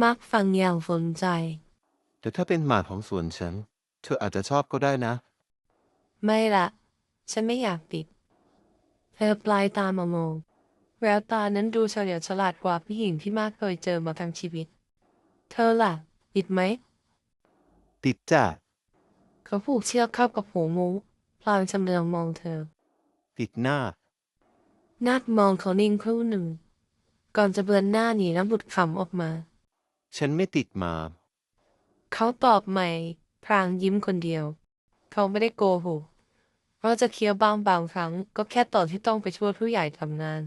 มักฟังอย่างสนใจ แต่ถ้าเป็นหมาของสวนฉัน เธออาจจะชอบก็ได้นะ ไม่ละฉันไม่อยากปิด เธอปลายตามามองแววตานั้นดูเฉลียวฉลาดกว่าผู้หญิงที่มากเคยเจอมาทั้งชีวิต เธอล่ะปิดไหม ติดจ้ะเขาผูกเชือกเข้ากับหัวงูพลางชำเลืองมองเธอ ติดหน้านาดมองเขานิ่งครู่หนึ่ง ก่อนจะเบือนหน้าหนีน้ำหลุดคำออกมา ฉันไม่ติดหมา เขาตอบใหม่ พรางยิ้มคนเดียว เขาไม่ได้โกหกเพราะจะเคี้ยวบ้างบางครั้ง ก็แค่ตอนที่ต้องไปช่วยผู้ใหญ่ทำงาน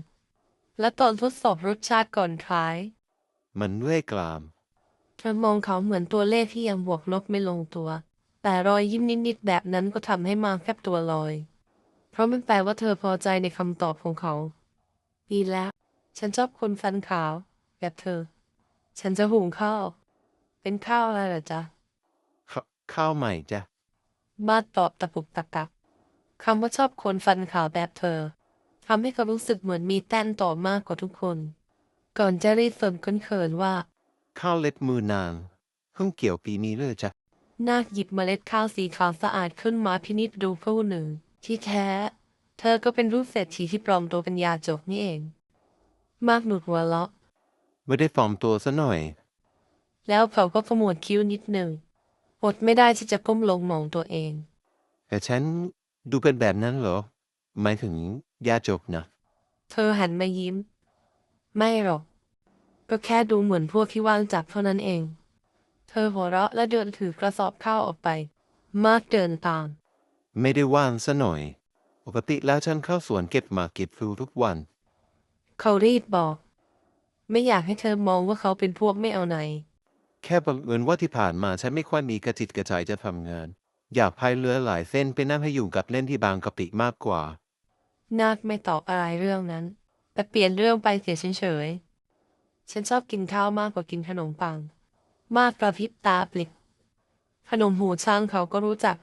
และตอนทดสอบรสชาติก่อนท้ายมันเลื่อยกลามเธอมองเขาเหมือนตัวเลขที่ยังบวกลบไม่ลงตัว แต่รอยยิ้มนิดๆแบบนั้นก็ทำให้มาแคบตัวลอย เพราะมันแปลว่าเธอพอใจในคำตอบของเขา ดีแล้ว ฉันชอบคนฟันขาว แบบเธอ ฉันจะหุงข้าว เป็นข้าวอะไรเหรอจ๊ะขข้าวใหม่จ้ะ มาตอบตะปุกตะกักคำว่าชอบคนฟันขาวแบบเธอทำให้เขารู้สึกเหมือนมีแต้นต่อมากกว่าทุกคน ก่อนจะรีบเสริมเขินๆว่า ข้าวเล็ดมือนางเพิ่งเกี่ยวปีนี้เลยจ้ะ นาคหยิบเมล็ดข้าวสีขาวสะอาดขึ้นมาพินิจดูครู่หนึ่ง ที่แท้ เธอก็เป็นรูปเศรษฐีที่ปลอมตัวเป็นยาจกนี่เอง มากหนุดหัวเราะ ไม่ได้ฟอร์มตัวซะหน่อย แล้วเขาก็ขมวดคิ้วนิดหนึ่งอดไม่ได้ที่จะก้มลงมองตัวเอง แต่ฉันดูเป็นแบบนั้นเหรอ หมายถึงยาจกนะ เธอหันมายิ้ม ไม่หรอก ก็แค่ดูเหมือนพวกที่ว่างจับเท่านั้นเอง เธอหัวเราะและเดินถือกระสอบข้าวออกไป มากเดินตาม ไม่ได้ว่างซะหน่อย ปกติแล้วฉันเข้าสวนเก็บหมากเก็บฟลูทุกวัน เขารีดบอก ไม่อยากให้เธอมองว่าเขาเป็นพวกไม่เอาไหน แค่บังเอิญว่าที่ผ่านมาฉันไม่ค่อยมีกระจิตกระใจจะทำงาน อยากพายเรือหลายเส้นไปนั่งให้อยู่กับเล่นที่บางกะปิมากกว่า นาคไม่ตอบอะไรเรื่องนั้น แต่เปลี่ยนเรื่องไปเสียเฉยๆฉันชอบกินข้าวมากกว่ากินขนมปัง มากกระพริบตาปลิกขนมหูช้างเขาก็รู้จัก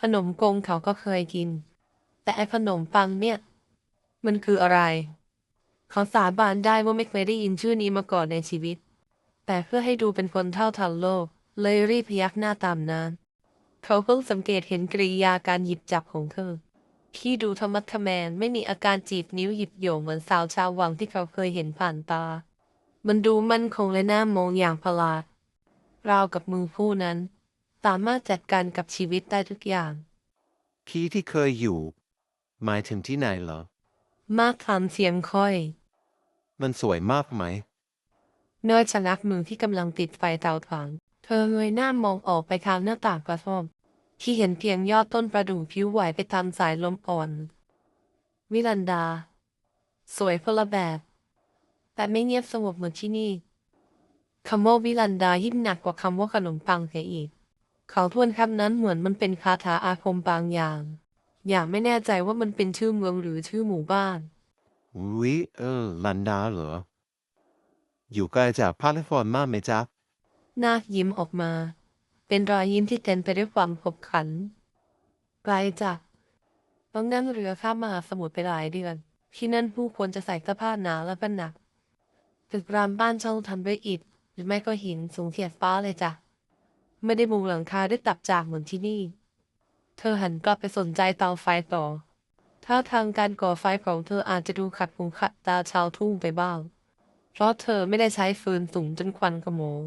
ขนมกงเขาก็เคยกิน แต่ไอ้ขนมปังเนี่ย มันคืออะไร เขาสาบานได้ว่าไม่เคยได้ยินชื่อนี้มาก่อนในชีวิต แต่เพื่อให้ดูเป็นคนเท่าทันโลก เลยรีบพยักหน้าตามนั้น เขาเพิ่งสังเกตเห็นกริยาการหยิบจับของเธอ ที่ดูธรรมัดทแมนไม่มีอาการจีบนิ้วหยิบโยงเหมือนสาวชาววังที่เขาเคยเห็นผ่านตา มันดูมั่นคงและน่ามองอย่างประหลาดราวกับมือผู้นั้น สามารถจัดการกับชีวิตได้ทุกอย่างที่ที่เคยอยู่ หมายถึงที่ไหนเหรอ มากคำเสียงค่อย มันสวยมากไหม เนยชะงักมือที่กำลังติดไฟเตาถ่านเธอเงยหน้ามองออกไปทางหน้าต่างกระท่อมที่เห็นเพียงยอดต้นประดู่ผิวไหวไปตามสายลมอ่อนวิลันดา สวยคนละแบบ แต่ไม่เงียบสงบเหมือนที่นี่คำว่าวิลันดายิ่งหนักกว่าคำว่าขนมปังเสียอีก เขาทวนคำนั้นเหมือนมันเป็นคาถาอาคมบางอย่าง อย่างไม่แน่ใจว่ามันเป็นชื่อเมืองหรือชื่อหมู่บ้าน วิเออลันดาเหรอ อยู่ไกลจากพาลิฟอร์นมากไหมจ๊ะ หน้ายิ้มออกมา เป็นรอยยิ้มที่เต็มไปด้วยความขบขันไกลจากต้องนั่งเรือข้ามมหาสมุทรไปหลายเดือน ที่นั่นผู้คนจะใส่เสื้อผ้าหนาและเป็นหนักตึกรามบ้านช่องทำด้วยอิฐ หรือไม่ก็หินสูงเทียดฟ้าเลยจ้ะ ไม่ได้มุงหลังคาด้วยตับจากเหมือนที่นี่ เธอหันกลับไปสนใจเตาไฟต่อ ถ้าทางการก่อไฟของเธออาจจะดูขัดหูขัดตาชาวทุ่งไปบ้าง เพราะเธอไม่ได้ใช้ฟืนสูงจนควันขโมง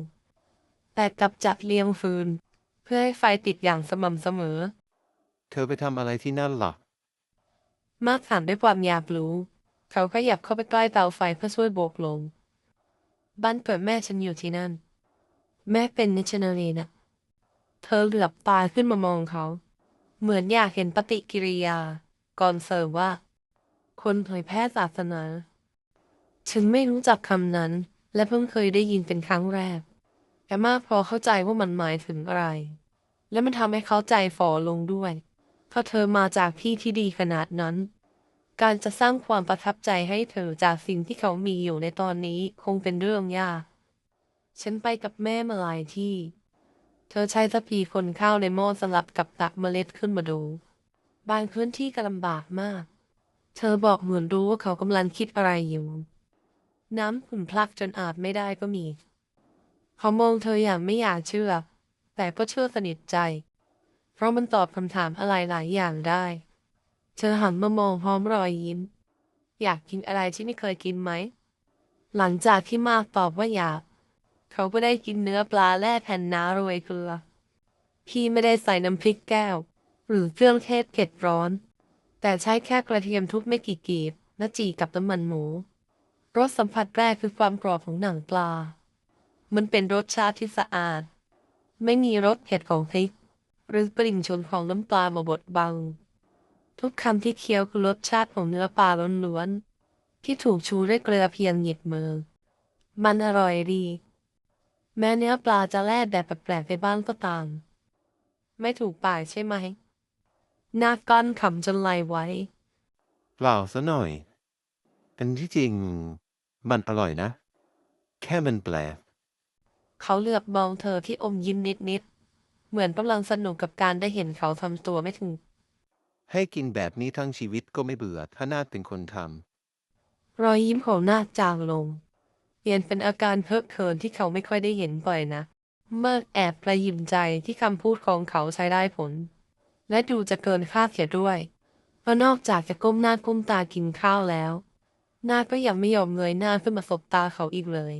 แต่กลับจับเลียงฟืน เพื่อให้ไฟติดอย่างสม่ำเสมอ เธอไปทำอะไรที่นั่นล่ะ มากถามด้วยความอยากรู้ เขาขยับเข้าไปใกล้เตาไฟเพื่อช่วยโบกลมบ้านเกิดแม่ฉันอยู่ที่นั่น แม่เป็นนิชนารีนะเธอเหลือบตาขึ้นมามองเขา เหมือนอยากเห็นปฏิกิริยา ก่อนเสริมว่า คนเผยแพร่ศาสนาฉันไม่รู้จักคำนั้น และเพิ่งเคยได้ยินเป็นครั้งแรก แต่มากพอเข้าใจว่ามันหมายถึงอะไร และมันทำให้เขาใจฝ่อลงด้วย เพราะเธอมาจากที่ที่ดีขนาดนั้น การจะสร้างความประทับใจให้เธอจากสิ่งที่เขามีอยู่ในตอนนี้คงเป็นเรื่องยาก ฉันไปกับแม่มาหลายที่ เธอใช้ทัพพีคนข้าวในหม้อสลับกับตักเมล็ดขึ้นมาดู บางพื้นที่ก็ลำบากมาก เธอบอกเหมือนรู้ว่าเขากำลังคิดอะไรอยู่ น้ำขุ่นพลักจนอาบไม่ได้ก็มี เขามองเธออย่างไม่อยากเชื่อ แต่ก็เชื่อสนิทใจ เพราะมันตอบคำถามอะไรหลายอย่างได้ เธอหันมามองพร้อมรอยยิ้ม อยากกินอะไรที่ไม่เคยกินไหม หลังจากที่มากตอบว่าอยาก เขาก็ได้กินเนื้อปลาแล่แผ่นหนาโรยเกลือ พี่ไม่ได้ใส่น้ำพริกแก้ว หรือเครื่องเทศเผ็ดร้อน แต่ใช้แค่กระเทียมทุบไม่กี่กีบและจีกับน้ำมันหมูรสสัมผัสแรกคือความกรอบของหนังปลา มันเป็นรสชาติที่สะอาด ไม่มีรสเผ็ดของพริก หรือกลิ่นชนของน้ำปลามาบดบัง ทุกคำที่เคี้ยวคือรสชาติของเนื้อปลาล้วนๆที่ถูกชูด้วยเกลือเพียงหยิบมือ มันอร่อยดี แม้เนื้อปลาจะแล่แบบแปลกๆไปบ้างก็ตาม ไม่ถูกปากใช่ไหม หน้าก้อนขำจนไหลไว้ เปล่าซะหน่อย อันที่จริง มันอร่อยนะ แค่มันแปลก เขาเหลือบมองเธอที่อมยิ้มนิดๆ เหมือนกำลังสนุกกับการได้เห็นเขาทำตัวไม่ถึง ให้กินแบบนี้ทั้งชีวิตก็ไม่เบื่อ ถ้านาดเป็นคนทรอยยิ้มของนาคจางลง เปลี่ยนเป็นอาการเพิกเขินที่เขาไม่ค่อยได้เห็นบ่อยนะ เมื่อแอบประยิมใจที่คำพูดของเขาใช้ได้ผล และดูจะเกินคาดเสียด้วย เพราะนอกจากจะก้มหน้าก้มตากินข้าวแล้วนาก็ยังไม่ยอมเงยหน้าขึ้นมาสบตาเขาอีกเลย